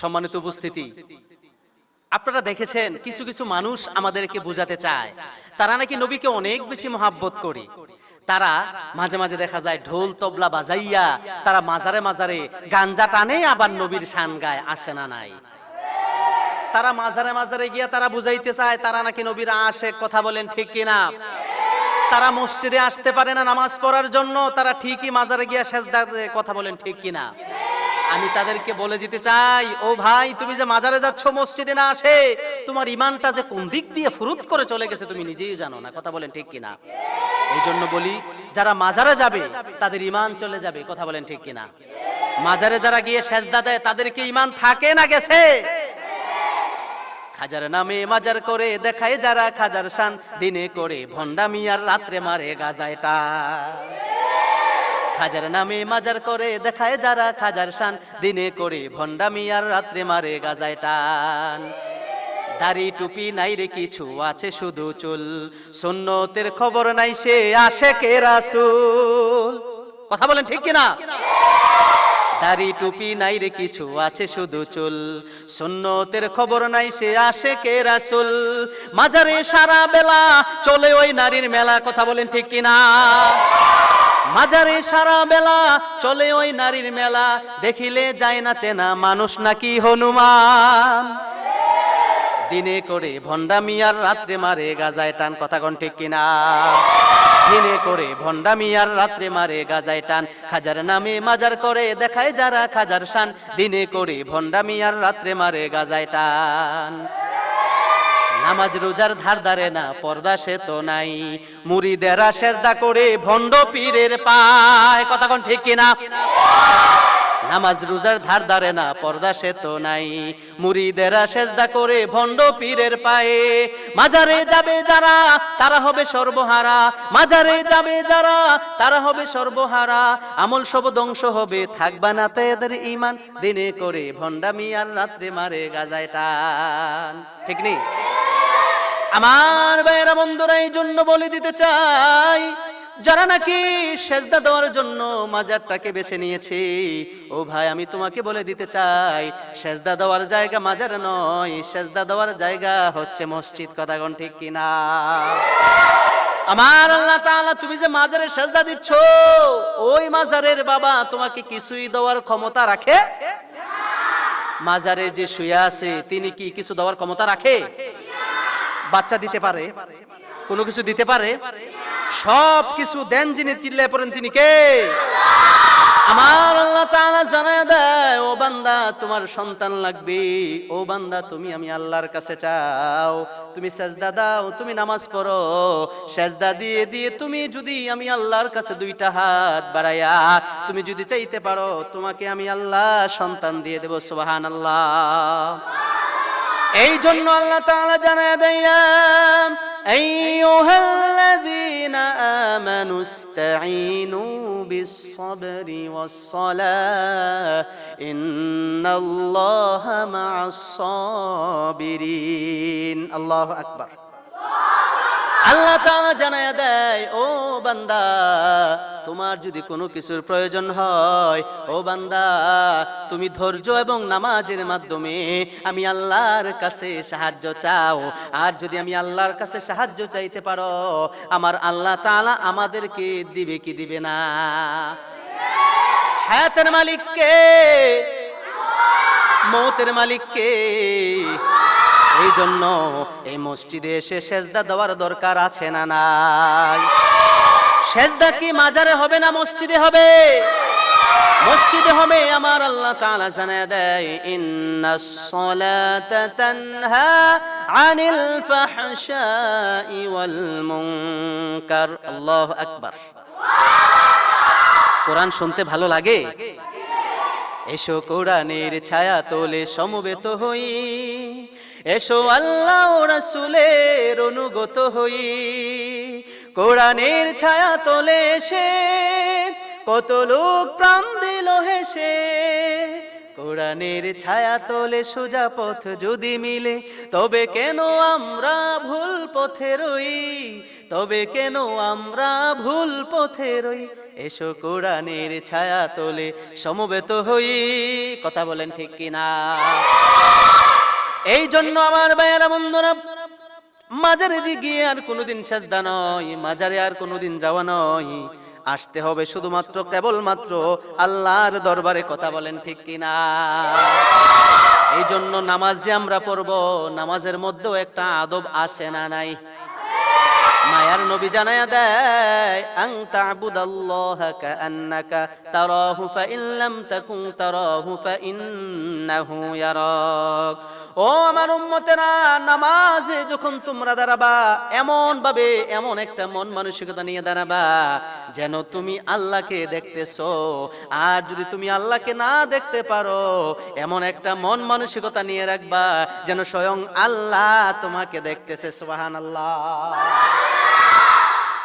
সম্মানিত উপস্থিতি। আপনারা দেখেছেন, কিছু কিছু মানুষ আমাদেরকে বোঝাতে চায়। তারা নাকি নবীকে অনেক বেশি মহাব্বত করে। তারা মাঝে মাঝে দেখা যায়, ঢোল তবলা বাজাইয়া তারা মাজারে মাজারে গাঞ্জা টানে, আবার নবীর শান গায় আসে না নাই। তারা মাজারে মাজারে গিয়া তারা বুঝাইতে চায়, তারা নাকি নবীর আসে কথা বলেন ঠিক কিনা? তারা মসজিদে আসতে পারে না নামাজ পড়ার জন্য, তারা ঠিকই মাজারে গিয়া সেজদা কথা বলেন ঠিক কিনা? আমি তাদেরকে বলে যেতে চাই, ও ভাই, তুমি যে মাজারে যাচ্ছ, মসজিদে না আসে, তোমার ইমানটা যে কোন দিক দিয়ে ফুরুত করে চলে গেছে তুমি নিজেই জানো না, কথা বলেন ঠিক কিনা? এই জন্য বলি, যারা মাজারে যাবে, তাদের ইমান চলে যাবে, কথা বলেন ঠিক কিনা? মাজারে যারা গিয়ে সেজদা দেয় তাদেরকে ইমান থাকে না গেছে? খাজার নামে মাজার করে দেখায় যারা খাজার শান, দিনে করে ভন্ডামি আর রাত্রে মারে গাজায়টা খাজার নামে মাজার করে দেখায় যারা খাজার শান। দিনে করে ভন্ডামি আর রাত্রে মারে গাজায় টান। দাড়ি টুপি নাই রে কিছু আছে শুধু চুল। সুন্নতের খবর নাই সে আসে কে রাসুল। কথা বলেন ঠিক কিনা? দাড়ি টুপি নাই রে কিছু আছে শুধু চুল। সুন্নতের খবর নাই সে আসে কে রাসুল। মাজারে সারা বেলা চলে ওই নারীর মেলা, কথা বলেন ঠিক কিনা? মাজারে সারা বেলা চলে ওই নারীর মেলা। দেখিলে যায় না চেনা মানুষ নাকি হনুমান। দিনে করে ভণ্ডামি আর রাত্রে মারে গাজায় টান, কথা কন ঠিক কিনা? দিনে করে ভণ্ডামি আর রাত্রে মারে গাজায় টান, খাজার নামে মাজার করে দেখায় যারা খাজার শান। দিনে করে ভণ্ডামি আর রাত্রে মারে গাজায় টান। নামাজ রোজার ধার ধারে না, পর্দা সে তো নাই। মুড়িদেরা সেজদা করে ভণ্ড পীরের পায়। কথা কোন ঠিক কিনা? নামাজ রোজার ধার ধারে না, পর্দা সে তো নাই। মুড়িদেরা সেজদা করে ভণ্ড পীরের পায়ে। মাজারে যাবে যারা, তারা হবে সর্বহারা। মাজারে যাবে যারা, তারা হবে সর্বহারা। আমল সব ধ্বংস হবে, থাকবা না তাদের ইমান দিনে করে ভণ্ডামি আর রাত্রে মারে গাজায় টান। ঠিক নেই? আমার ভাইয়েরা বন্ধুরা, এই জন্য বলে দিতে চাই, যারা নাকি সেজদা দেওয়ার জন্য মাজারটাকে বেছে নিয়েছে, ও ভাই, আমি তোমাকে বলে দিতে চাই, সেজদা দেওয়ার জায়গা মাজার নয়, সেজদা দেওয়ার জায়গা হচ্ছে মসজিদ কথাগণ ঠিক কিনা? আমার আল্লাহ তাআলা, তুমি যে মাজারে সেজদা দিচ্ছ, ওই মাজারের বাবা তোমাকে কিছুই দেওয়ার ক্ষমতা রাখে? মাজারে যে শুয়ে আছে, তিনি কি কিছু দেওয়ার ক্ষমতা রাখে? বাচ্চা দিতে পারে, কোনো কিছু দিতে পারে সব কিছু দেন যিনি চিল্লায় পড়েন তিনি কে? আমার আল্লাহ তাআলা জানায় দেয়, ও বান্দা, তোমার সন্তান লাগবে। ও বান্দা, তুমি আমি আল্লাহর কাছে চাও। তুমি সেজদা দাও, তুমি নামাজ পড়ো। সেজদা দিয়ে দিয়ে তুমি যদি আমি আল্লাহর কাছে দুইটা হাত বাড়াইয়া তুমি যদি চাইতে পারো, তোমাকে আমি আল্লাহ সন্তান দিয়ে দেব, সুবহানাল্লাহ। এই জন্য আল্লাহ তাআলা জানায় দেয়াম আইয়ুহাল্লাযীনা আমানু ইসতাঈনু বিস-সাবরি ওয়াস-সালাহ, ইন্নাল্লাহা মা'আস-সাবিরিন। আল্লাহু আকবার। আল্লাহ তাআলা জানায় দেয়, ও বান্দা তোমার যদি কোনো কিছুর প্রয়োজন হয়, ও বান্দা, তুমি ধৈর্য এবং নামাজের মাধ্যমে আমি আল্লাহর কাছে সাহায্য চাও। আর যদি আমি আল্লাহর কাছে সাহায্য চাইতে পারো, আমার আল্লাহ তালা আমাদেরকে দিবে কি দিবে না? হায়াতের মালিককে, মৌতের মালিককে এই জন্য এই মসজিদে এসে সেজদা দেওয়ার দরকার আছে না নাই? সেজদা কি মাজারে হবে না মসজিদে হবে? মসজিদে হবে, আমার আল্লাহ তাআলা জানায় দেয় ইন্নাস সালাতা তানহা আনিল ফাহশাই ওয়াল মুনকার। আল্লাহু আকবার। কোরআন শুনতে ভালো লাগে? এসো কোরআনের ছায়া তোলে, সমবেত হই। এসো আল্লাহ রাসূলের অনুগত হই। কোরআনের ছায়া তোলে এসে কত লোক প্রাণ দিল হেসে। কোরআনের ছায়া তোলে সোজা পথ যদি মিলে, তবে কেন আমরা ভুল পথে রই? তবে কেন আমরা ভুল পথে রই? এসো কোরআনের ছায়া তোলে, সমবেত হই। কথা বলেন ঠিক কিনা? এই জন্য আমার ভাইয়েরা, বন্ধুরা মাজারে গিয়ে আর কোনোদিন সাজদা নয়, মাজারে আর কোনোদিন যাওয়া নয়। আসতে হবে শুধুমাত্র, কেবলমাত্র আল্লাহর দরবারে কথা বলেন ঠিক কিনা? এই জন্য নামাজ যে আমরা পড়ব, নামাজের মধ্যেও একটা আদব আছে না নাই? মায়ার নবী জানায়া দেয় আং তা'বুদাল্লাহ কাআন্নাকা তারাহু ফা ইন লাম তাকুন তারাহু ফা ইন্নাহু ইয়ারাক। ও আমার উম্মতেরা, নামাজে যখন তোমরা দাঁড়াবা এমন ভাবে এমন একটা মন মানসিকতা নিয়ে দাঁড়াবা যেন তুমি আল্লাহকে দেখতেছ। আর যদি তুমি আল্লাহকে না দেখতে পারো, এমন একটা মন মানসিকতা নিয়ে রাখবা যেন স্বয়ং আল্লাহ তোমাকে দেখতেছে, সুবহানাল্লাহ।